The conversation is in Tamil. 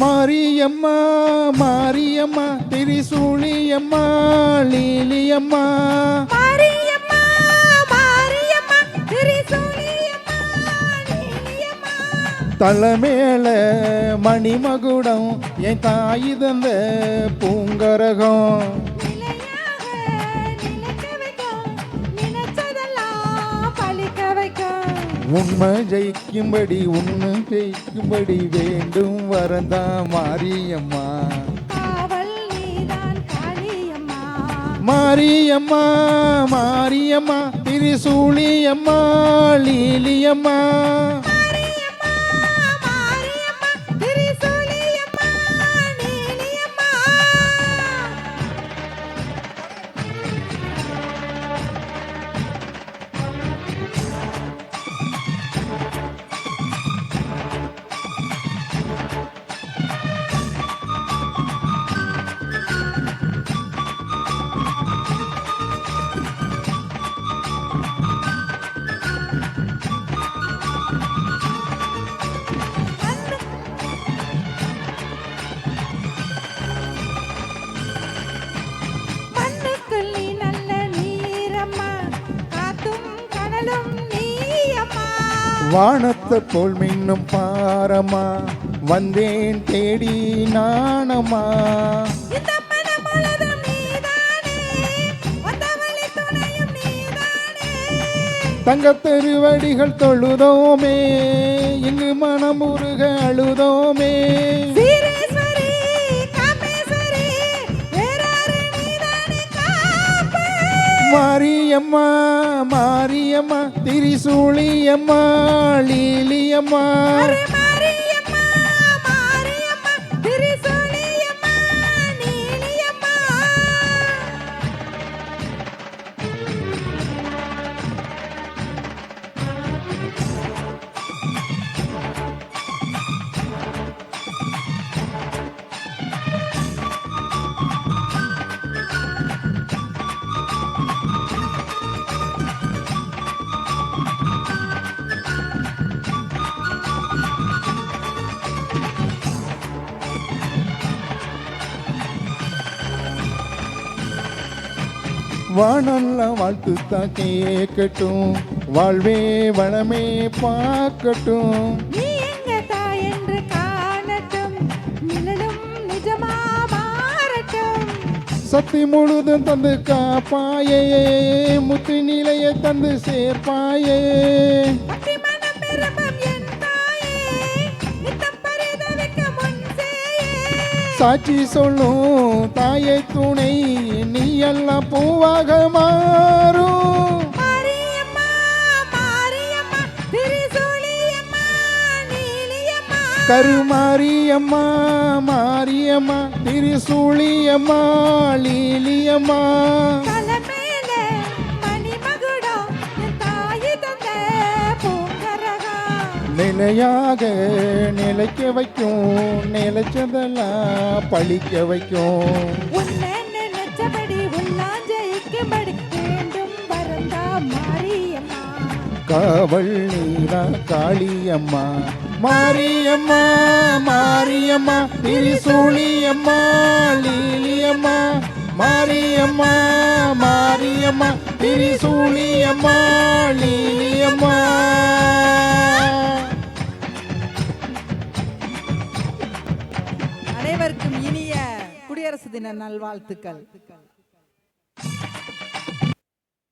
மாரியம்மா மாரியம்மா திரிசூலியம்மா லீலியம்மா. தலைமேல மணிமகுடம் என் தாய் தந்த பூங்கரகம். உண்மை ஜெயிக்கும்படி உண்மை ஜெயிக்கும்படி வேண்டும். வரந்தா மாரியம்மா. மாரியம்மா மாரியம்மா திரிசூலியம்மா லீலியம்மா. வானத்தை போல் மின்னும் பாரம்மா வந்தேன் தேடி நாணம்மா இந்த மனம் முழுதும் நீதானே. வந்தவழி துணையும் நீதானே. தங்கத் திருவடிகள் தொழுதோமே. இங்கு மனமுருக அழுதோமே. மாரியம்மா மாரியம்மா திரிசூலியம்மா லீலியம்மா. வானல்ல வாழ்த்து தான் கேட்கட்டும் வாழ்வே வளமே பார்க்கட்டும். சக்தி முழுதும் தந்து காப்பாயே முத்து நிலைய தந்து சேர்ப்பாயே. சாட்சி சொல்லும் தாயை துணை நீ எல்லாம் பூவாக மாறும். கருமாரியம்மா மாரியம்மா திரிசூலியம்மா லீலியம்மா நிலையாக நிலைக்க வைக்கும் நிலைச்சதெல்லாம் பழிக்க வைக்கும். உன்னை நினைச்சபடி உள்ளான் ஜெயிக்கும்படி வேண்டும் வரந்தா மாரியம்மா. காவல் நீரா காளியம்மா. மாரியம்மா மாரியம்மா திரிசூலியம்மா லீலியம்மா. மாரியம்மா மாரியம்மா திரிசூலியம்மா லீலியம்மா. அனைவருக்கும் இனிய குடியரசு தின நல்வாழ்த்துக்கள்.